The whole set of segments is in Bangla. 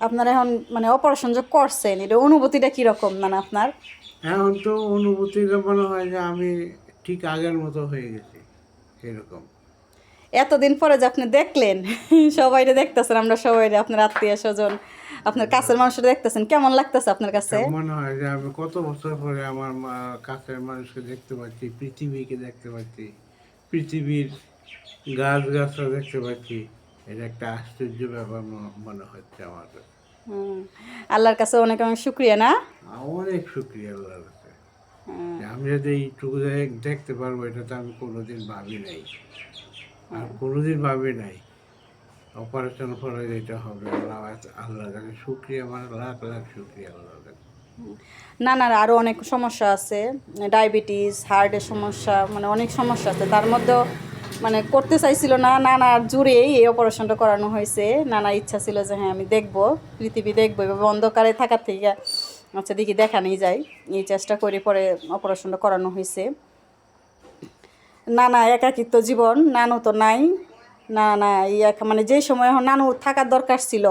আপনার এখন মানে অপারেশন যে করছেন এটা অনুভূতিটা কীরকম মানে আপনার? এখন তো অনুভূতিটা মনে হয় যে আমি ঠিক আগের মতো হয়ে গেছি এরকম। এতদিন পরে যে আপনি দেখলেন সবাইরে দেখতেছেন আমরা সবাই আপনার আত্মীয় স্বজন আপনার কাছের মানুষরা দেখতেছেন কেমন লাগতেছে আপনার কাছে? মনে হয় যে আমি কত বছর পরে আমার কাছের মানুষকে দেখতে পাচ্ছি পৃথিবীকে দেখতে পাচ্ছি পৃথিবীর গাছ গাছরা দেখতে পাচ্ছি। এটা একটা আশ্চর্য ব্যাপার মনে হচ্ছে আমার হুম। আল্লাহর কাছে অনেক অনেক শুক্রিয়া না? অনেক শুক্রিয়া আল্লাহর কাছে। আমি যদি এইটুকু দেখ- দেখতে পারব এটা তো আমি কোনোদিন ভাবি নাই। আর কোনোদিন ভাবি নাই। অপারেশন করে যেটা হবে আল্লাহ আল্লাহর কাছে শুক্রিয়া মানে লাখ লাখ শুক্রিয়া আল্লাহর কাছে। নানার আরও অনেক সমস্যা আছে। ডায়াবেটিস হার্টের সমস্যা মানে অনেক সমস্যা আছে। তার মধ্যেও মানে করতে চাইছিল না নানার জুড়েই এই অপারেশনটা করানো হয়েছে। নানার ইচ্ছা ছিল যে হ্যাঁ আমি দেখব, পৃথিবী দেখব। এভাবে অন্ধকারে থাকার থেকে আচ্ছা দেখি দেখা নিয়ে যাই। এই চেষ্টা করে পরে অপারেশনটা করানো হয়েছে। নানা একাকিত্ব জীবন, নানু তো নাই। না না এই মানে যেই সময় এখন নানু থাকার দরকার ছিল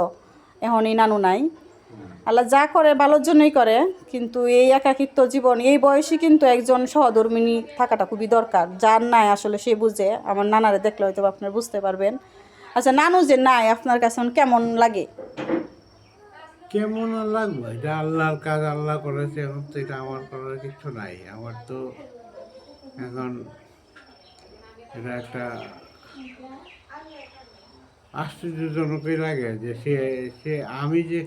এখন এই নানু নাই। আল্লাহ যা করে ভালোর জন্যই করে, কিন্তু এই একাকিত্ব জীবন, এই বয়সে কিন্তু একজন সহধর্মিনী থাকাটা খুবই দরকার। যার নাই আসলে সে বুঝে, আমার নানারে দেখলে হয়তো আপনারা বুঝতে পারবেন। আচ্ছা নানু যে নাই, আপনার কাছে কেমন লাগে? কেমন লাগবে? এটা আল্লাহর কাজ, আল্লাহ করেছে, এখন তো এটা আমার করার কিছু নাই। আমার তো এখন এটা একটা আশ্চর্যজনকই লাগে যে সে সে, আমি যে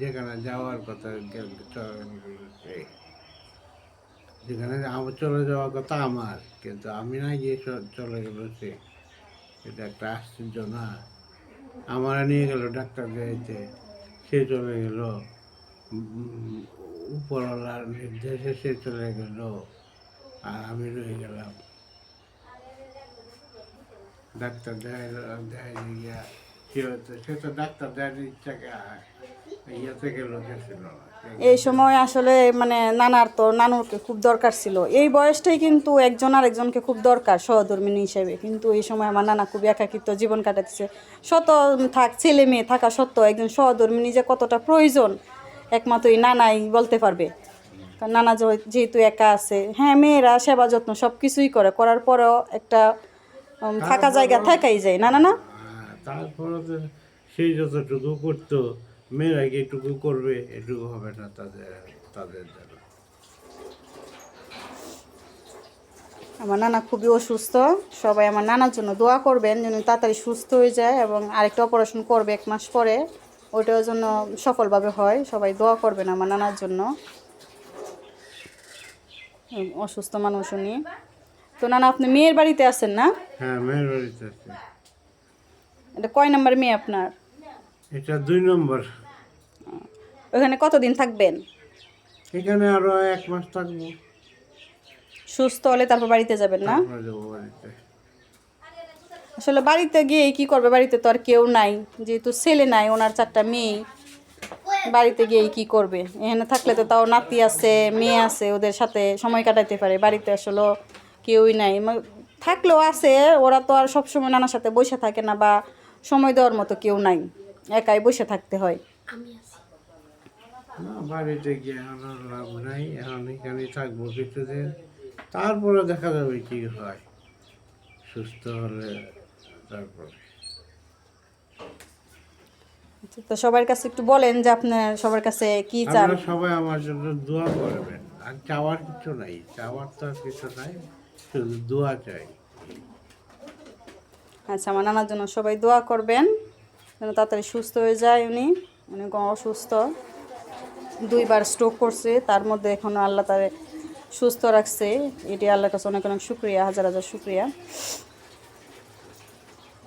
যেখানে যাওয়ার কথা যেখানে আমার চলে যাওয়ার কথা আমার, কিন্তু আমি না গিয়ে চলে গেল সে। এটা একটা আশ্চর্য না আমার নিয়ে গেল ডাক্তার দেখাইতে, সে চলে গেল। উপরওয়ালার নির্দেশে সে চলে গেল। আর আমি রয়ে গেলাম। ইচ্ছাকে ইয়েতে গেল গেছিল না। এই সময় আসলে মানে নানার তো, নানুরকে খুব দরকার ছিল। এই বয়সটাই কিন্তু একজন আর একজনকে খুব দরকার সহধর্মিনী হিসেবে। কিন্তু এই সময় আমার নানা খুব একাকিত্ব, জীবন কাটাতেছে। শত থাক, ছেলে মেয়ে থাকা সত্ত্বেও একজন সহধর্মিনী যে কতটা প্রয়োজন, একমাত্র এই নানাই বলতে পারবে। নানা যেহেতু একা আছে হ্যাঁ মেয়েরা সেবা যত্ন সব কিছুই করে। করার পরেও একটা থাকা জায়গা থাকাই যায় না না না? হ্যাঁ, তারপরে সেই যতটুকু করতো মেয়েরা কি এটুকু করবে এটুকু হবে না তাদের তাদের দ্বারা। আমার নানা খুবই অসুস্থ সবাই আমার নানার জন্য দোয়া করবেন যেন তাড়াতাড়ি সুস্থ হয়ে যায় এবং আরেকটা অপারেশন করবে এক মাস পরে ওইটার জন্য সফলভাবে হয় সবাই দোয়া করবেন আমার নানার জন্য। অসুস্থ মানুষ উনি। তো নানা আপনি মেয়ের বাড়িতে আছেন না? হ্যাঁ মেয়ের বাড়িতে আছে। এটা কয় নাম্বার মেয়ে আপনার? এটা দুই নম্বর। ওখানে কতদিন থাকবেন? এখানে আরও এক মাস থাকব। সুস্থ হলে তারপর বাড়িতে যাবেন না? আমরা যাব বাড়িতে। আসলে বাড়িতে গিয়ে কি করবে? বাড়িতে তো আর কেউ নাই। যেহেতু ছেলে নাই ওনার চারটা মেয়ে। বাড়িতে গিয়ে কি করবে? এখানে থাকলে তো তাও নাতি আছে মেয়ে আছে ওদের সাথে সময় কাটাইতে পারে। বাড়িতে আসলে কেউই নাই। মা- থাকলেও আছে ওরা তো আর সবসময় নানার সাথে বসে থাকে না বা সময় দেওয়ার মতো কেউ নাই। একাই বসে থাকতে হয়। বাড়িতে গিয়ে লাভ নাই এখন এখানে থাকব কিছুদিন। তারপরে দেখা যাবে কি হয়। সুস্থ হলে তারপরে। তো সবার কাছে একটু বলেন যে আপনার সবার কাছে কি চান? সবাই আমার জন্য দোয়া করবেন। আর চাওয়ার কিছু নাই চাওয়ার তো আর কিছু নাই। দোয়া চাই। আচ্ছা আমার নানার জন্য সবাই দোয়া করবেন, যেন তাড়াতাড়ি সুস্থ হয়ে যায় উনি। উনি অসুস্থ, দুইবার স্ট্রোক করছে, তার মধ্যে এখনও আল্লাহ তারে সুস্থ রাখছে। এটি আল্লাহর কাছে অনেক অনেক শুক্রিয়া, হাজার হাজার শুক্রিয়া।